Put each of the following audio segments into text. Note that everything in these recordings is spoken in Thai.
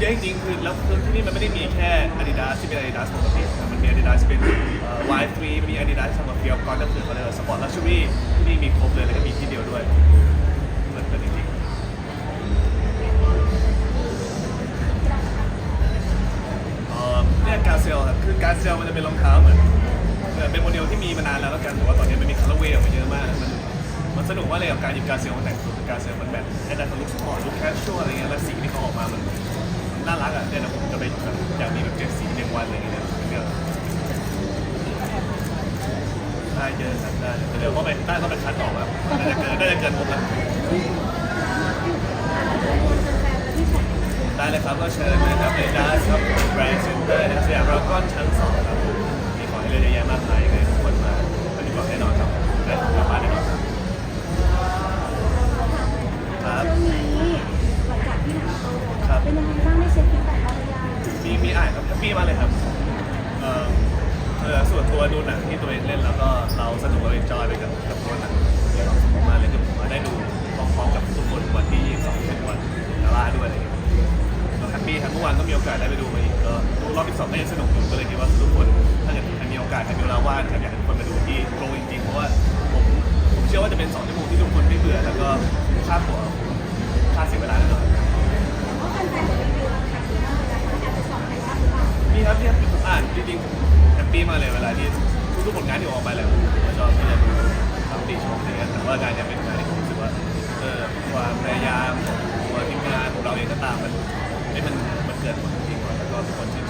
เยอะจริงๆคือแล้วคือที่นี่มันไม่ได้มีแค่ Adidas ที่เป็น Adidas ปกตินะมันมี Adidas เป็นเอ่อ Y3 มี Adidas สำหรับเฟียร์ก่อนก็คือเขาเรียกว่าสปอร์ตลักชัวรี่ที่นี่มีครบเลยแล้วก็มีที่เดียวด้วยเหมือนกันจริงๆเอ่อเนี่ยการเซลครับคือการเซลมันจะเป็นรองเท้าเหมือนเหมือนเป็นโมเดลที่มีมานานแล้วแล้วกันแต่ว่าตอนนี้มันมีคัลเลอร์เวย์ออกมาเยอะมากมันมันสนุกมากเลยกับการหยิบการเซลมาแต่งตัวการเซลมันแบบให้ได้ทั้งลุคสปอร์ตลุคแคชชวลอะไรเงี้ยแล้วสีที่เขาออกมามัน น่ารักอะเนี่ยนะผมจะไปแบบอยากมีแบบเจ็ดสีเจ็ดวันอะไรอย่างเงี้ยเนี่ยได้เยอะครับได้เดี๋ยวก็ไปได้ก็ไปคัดออกแบบน่าจะเกินน่าจะเกินผมล้วได้เลยครับก็เชิญนะครับในด้านครับแบรนด์เซ็นเตอร์นะสยามพารากอนชั้นสองครับมีของให้เลือกเยอะแยะมากมายยังไวนตัวดูหนังที่ตัวเองเล่นแล้วก็เราสนุกเราเอนจอยไปกับกับตัวหนังมามากเลยคือผมมาได้ดูพร้อมๆกับทุกคนวันที่22เป็นวันดาราด้วยอะไรอย่างเงี้ยก็แฮปปี้ครับเมื่อวานก็มีโอกาสได้ไปดูมาอีกก็ดูรอบที่สองก็ยังสนุกอยู่ก็เลยคิดว่าทุกคนถ้าเกิดใครมีโอกาสใครมีเวลาว่างนะครอยากให้ทุกคนมาดูที่โรงจริงๆเพราะว่าผมผมเชื่อว่าจะเป็นสองชั่วโมงที่ทุกคนไม่เบื่อแล้วก็ค่าตั๋วค่าเสียเวลาแน่นอนเพราะแฟนๆจะรีวิวราคาดีมากเลยนะคะแอบไปสอบใครบ้างหรือเปล่ามีครับที่ผมอ่านจริงๆ ปี้มากเลยเวลาที่ทุกๆผลงานที่ออกมาแล้วผมก็ชอบที่จะดูตามติชมอะไรเงี้ยแต่ว่างานเนี้ยเป็นงานที่ผมรู้สึกว่าเออความพยายามของตัวทีมงานของเราเองก็ตามมันให้มันมันเกิดผลจริงๆแล้วก็ทุกคนชื่น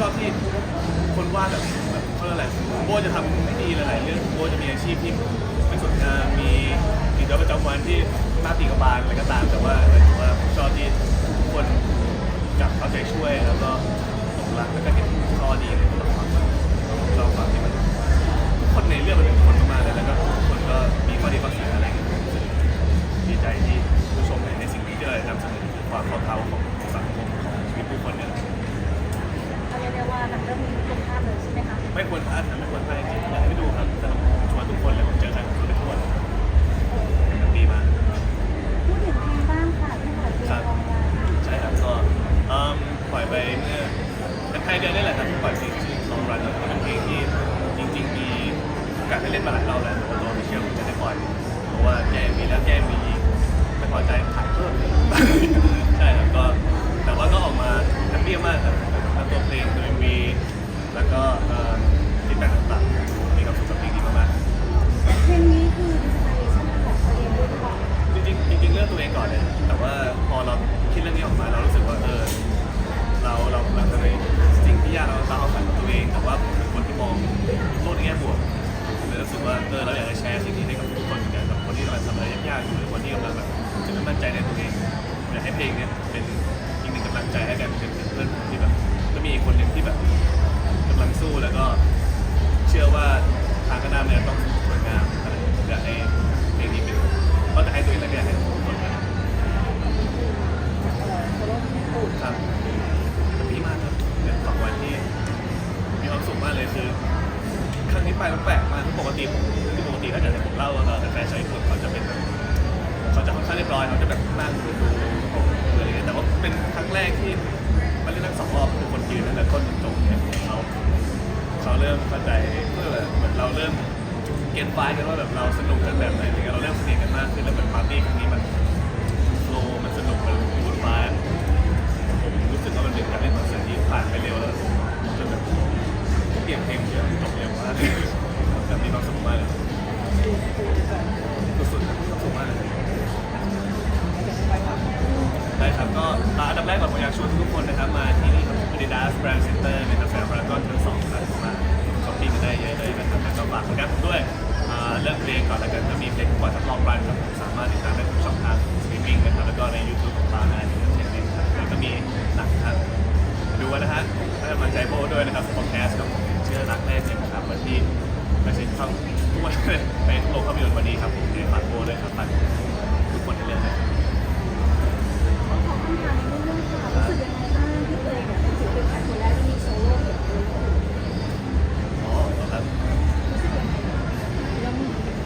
ชอบที่คนวาดแบบแบบเขาเรียกอะไรโบจะทำไม่ดีหลายๆเรื่องโบจะมีอาชีพที่ไม่สวยงามมีกิจวัตรประจำวันที่หน้าตีกระบาลอะไรก็ตามแต่ว่าแต่ว่าผมชอบ ไม่ควรพลาดนไม่ควรพลาดจริงๆอยากให้ไปดูครับสนุกชวนทุกคนเลยผมเจอใครผมชวนทุกคนแฮปปี้มาก พูดถึงเพลงบ้างค่ะที่ปล่อยเพลงออนไลน์ใช่ครับก็เอิ่มปล่อยไปเมื่อเป็นไทยเดือนนี่แหละครับปล่อยเพลงชื่อ Long Run แล้วก็เป็นเพลงที่จริงๆมีโอกาสได้เล่นมาหลายรอบแล้วแต่ว่าตัวพิเชลจะได้ปล่อยเพราะว่าแย่มีแล้วแย่มีอีกไม่พอใจ กมากปกติผมปกติถ้าเกิดผมเล่าว่าแฟนชาวญี่ปุ่นเขาจะเป็นแบบเขาจะค่อนข้างเรียบร้อยเขาจะแบบนั่งดูผมอะไรเงี้ยแต่ว่าเป็นครั้งแรกที่มันเล่นทั้งสองรอบคือคนยืนตั้งแต่ต้นจนจบเนี่ยเขาเขาเริ่มเข้าใจเมื่อเหมือนเราเริ่มเก็ตไฟกันว่าแบบเราสนุกกันแบบไหนอะไรเงี้ยเราเริ่มสนิทกันมากขึ้นแล้วเหมือนปาร์ตี้ครั้งนี้มัน แรกก่อนผมอยากชวนทุกคนนะครับมาที่นี่ครับ Adidas Brand Center นะครับแฟร์พารากอนทั้งสองครับมาช้อปปิ้งกันได้เยอะเลยนะครับแล้วก็ฝากผลงาด้วยเริ่มเพลงก่อนแล้วกันก็มีเพลงกว่าทดลองรันครับผมสามารถติดตามได้ทุกช่องทางสตรีมมิ่งนะครับแล้วก็ในยูทูบของปานาที่เช่นนี้ครับแล้วก็มีหนักครับดูไว้นะฮะให้กำลังใจโบด้วยนะครับพอดแคสต์ครับผมเชื่อรักแรกเลยนะครับวันที่ไม่ใช่ช่องทุกวันเลยไปโรงภาพยนตร์วันนี้ครับผมเดี๋ยวฝากโบด้วยครับฝากทุกคนได้เลยนะครับ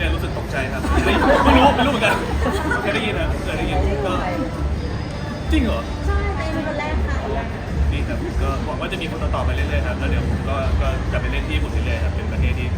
เนี่ยรู้สึกตกใจครับไม่ไม่รู้ไม่รู้เหมือนกันเคยได้ยินนะเคยได้ยินก็จริงเหรอใช่เป็นคนแรกค่ะนี่ครับก็หวังว่าจะมีคนต่อๆไปเรื่อยๆครับแล้วเดี๋ยวผมก็ก็จะไปเล่นที่ญี่ปุ่นเรื่อยๆครับเป็นประเทศที่